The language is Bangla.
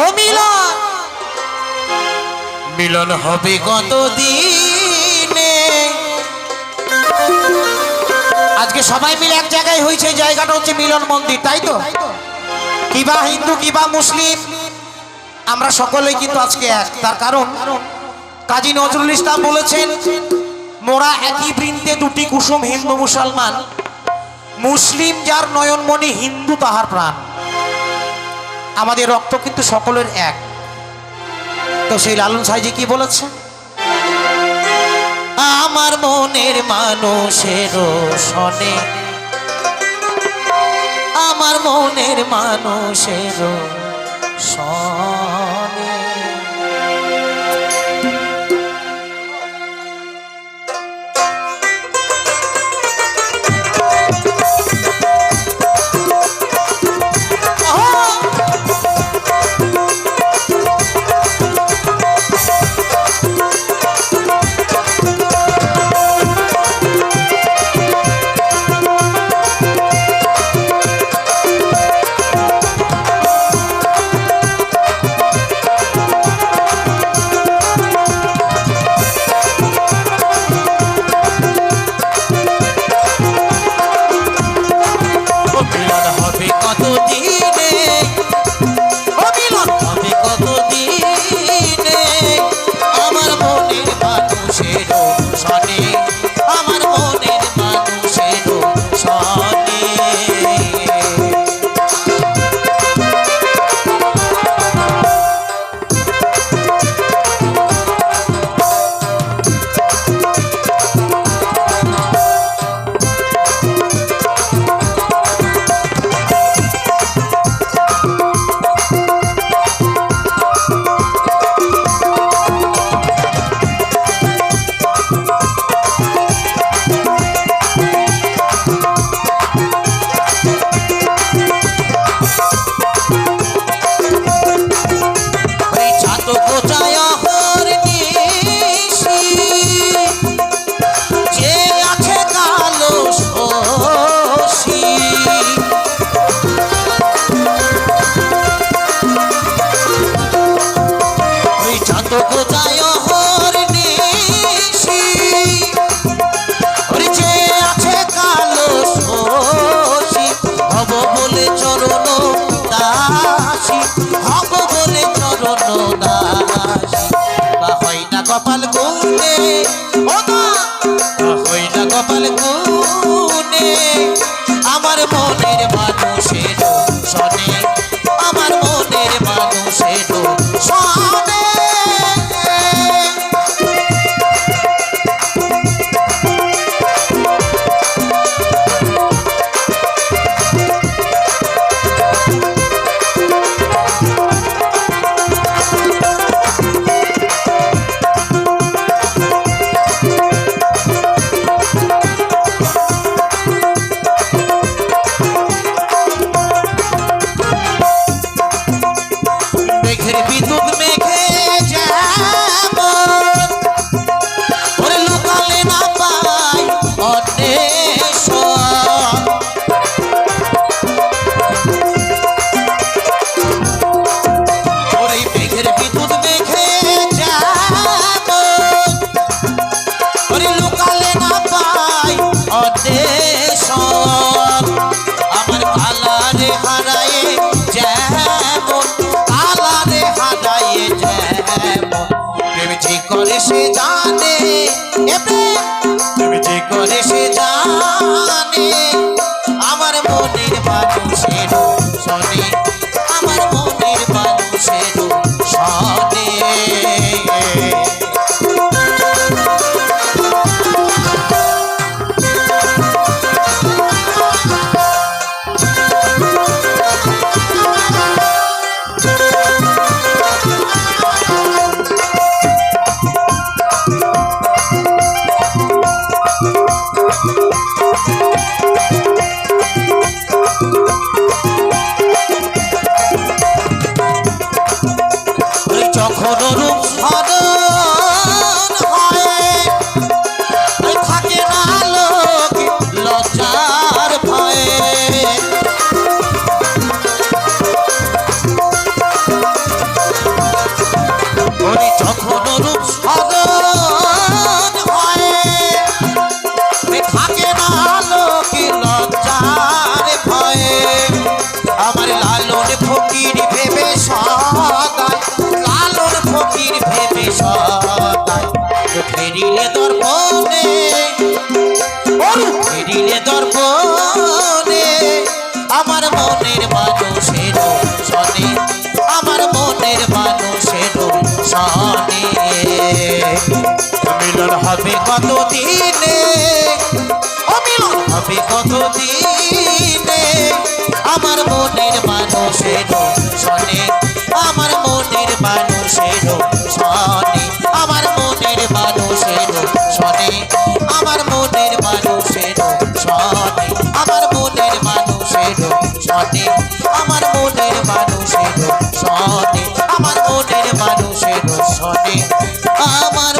ও মিলন। মিলন হবে কত দিনে আজকে সবাই মিলে এক জায়গায় হয়েছে জায়গাটা হচ্ছে মিলন মন্দির, তাই তো? কিবা হিন্দু কিবা মুসলিম, আমরা সকলেই কিন্তু আজকে এক। তার কারণ, কাজী নজরুল ইসলাম বলেছেন, মোরা একই বৃন্তে দুটি কুসুম হিন্দু মুসলমান, মুসলিম যার নয়নমণি হিন্দু, তাহার প্রাণ। আমাদের রক্ত কিন্তু সকলের এক। তো সেই লালন সাইজি কি বলেছে? আমার মনের মানুষের শনে। আমার মনের মানুষের শনে। আমার মনের মানুষের অন্বেষণ আমার কালারে হারায়ে যেমন কালারে হারায়ে যেমন। প্রেম যে করে সে জানে এ কখনো রূপ সদন ভয়ে থাকে না লোকে লজ্জার ভয়ে। আমার লালন ফকির ভেবে সদায় লালন ফকির ভেবে সদায় ফেরিলে দর্পণে দর্পণে আমার সনে মিলন হবে কত দিনে অমিলন হবে কত দিনে আমার মনের মানুষের সনে আমার মনের মানুষের আমার মনের মানুষের সনে আমার মনের মানুষের সনে আমার মনের মানুষের সনে আমার মনের মানুষের সনে আমার